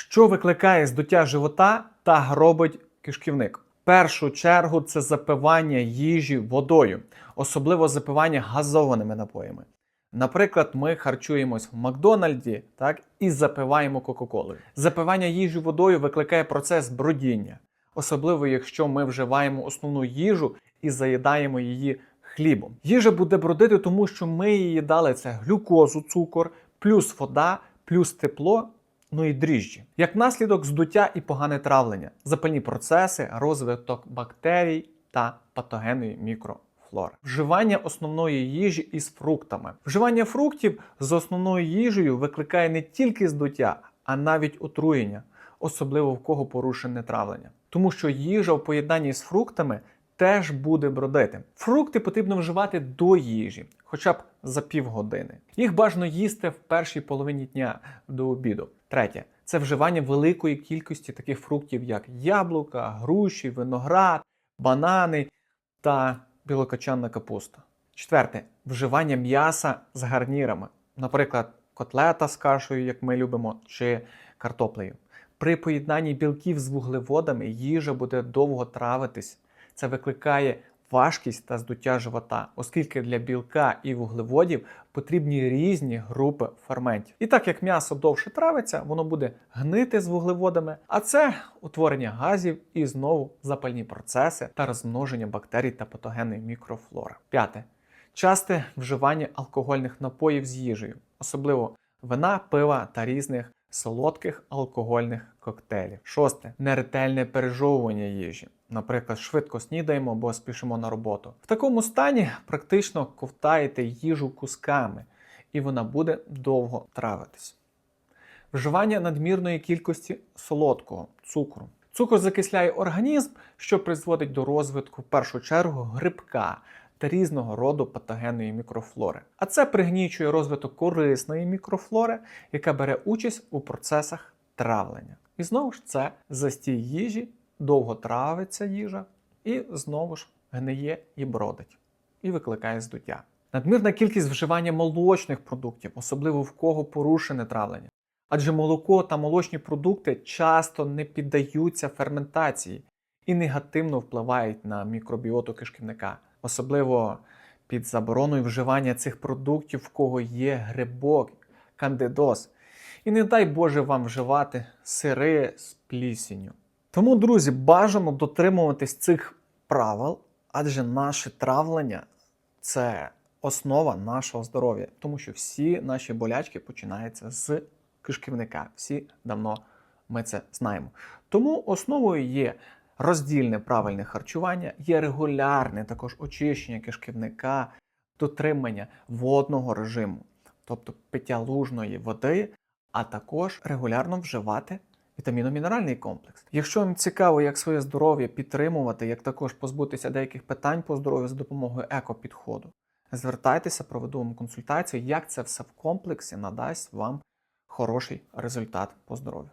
Що викликає здуття живота та гробить кишківник? Першу чергу це запивання їжі водою, особливо запивання газованими напоями. Наприклад, ми харчуємось в Макдональді так, і запиваємо Кока-Колою. Запивання їжі водою викликає процес бродіння, особливо якщо ми вживаємо основну їжу і заїдаємо її хлібом. Їжа буде бродити, тому що ми її дали це глюкозу, цукор, плюс вода, плюс тепло. Ну і дріжджі. Як наслідок здуття і погане травлення, запальні процеси, розвиток бактерій та патогенної мікрофлори. Вживання основної їжі із фруктами. Вживання фруктів з основною їжею викликає не тільки здуття, а навіть отруєння, особливо в кого порушене травлення. Тому що їжа в поєднанні з фруктами теж буде бродити. Фрукти потрібно вживати до їжі, хоча б за півгодини. Їх бажано їсти в першій половині дня до обіду. Третє це вживання великої кількості таких фруктів, як яблука, груші, виноград, банани та білокочанна капуста. Четверте вживання м'яса з гарнірами, наприклад, котлета з кашею, як ми любимо, чи картоплею. При поєднанні білків з вуглеводами їжа буде довго травитись. Це викликає важкість та здуття живота, оскільки для білка і вуглеводів потрібні різні групи ферментів. І так як м'ясо довше травиться, воно буде гнити з вуглеводами, а це утворення газів і знову запальні процеси та розмноження бактерій та патогенної мікрофлори. П'яте. Часте вживання алкогольних напоїв з їжею, особливо вина, пива та різних солодких алкогольних коктейлів. Шосте неретельне пережовування їжі. Наприклад, швидко снідаємо або спішимо на роботу. В такому стані практично ковтаєте їжу кусками, і вона буде довго травитись. Вживання надмірної кількості солодкого цукру. Цукор закисляє організм, що призводить до розвитку в першу чергу грибка та різного роду патогенної мікрофлори. А це пригнічує розвиток корисної мікрофлори, яка бере участь у процесах травлення. І знову ж це застій їжі, довго травиться їжа, і знову ж гниє і бродить, і викликає здуття. Надмірна кількість вживання молочних продуктів, особливо в кого порушене травлення. Адже молоко та молочні продукти часто не піддаються ферментації і негативно впливають на мікробіоту кишківника, особливо під забороною вживання цих продуктів, в кого є грибок, кандидоз. І не дай Боже вам вживати сири з плісінню. Тому, друзі, бажано дотримуватись цих правил, адже наше травлення це основа нашого здоров'я, тому що всі наші болячки починаються з кишківника. Всі давно ми це знаємо. Тому основою є роздільне правильне харчування, є регулярне також очищення кишківника, дотримання водного режиму, тобто пиття лужної води, а також регулярно вживати вітаміно-мінеральний комплекс. Якщо вам цікаво, як своє здоров'я підтримувати, як також позбутися деяких питань по здоров'ю за допомогою екопідходу, звертайтеся, проведу вам консультацію, як це все в комплексі надасть вам хороший результат по здоров'ю.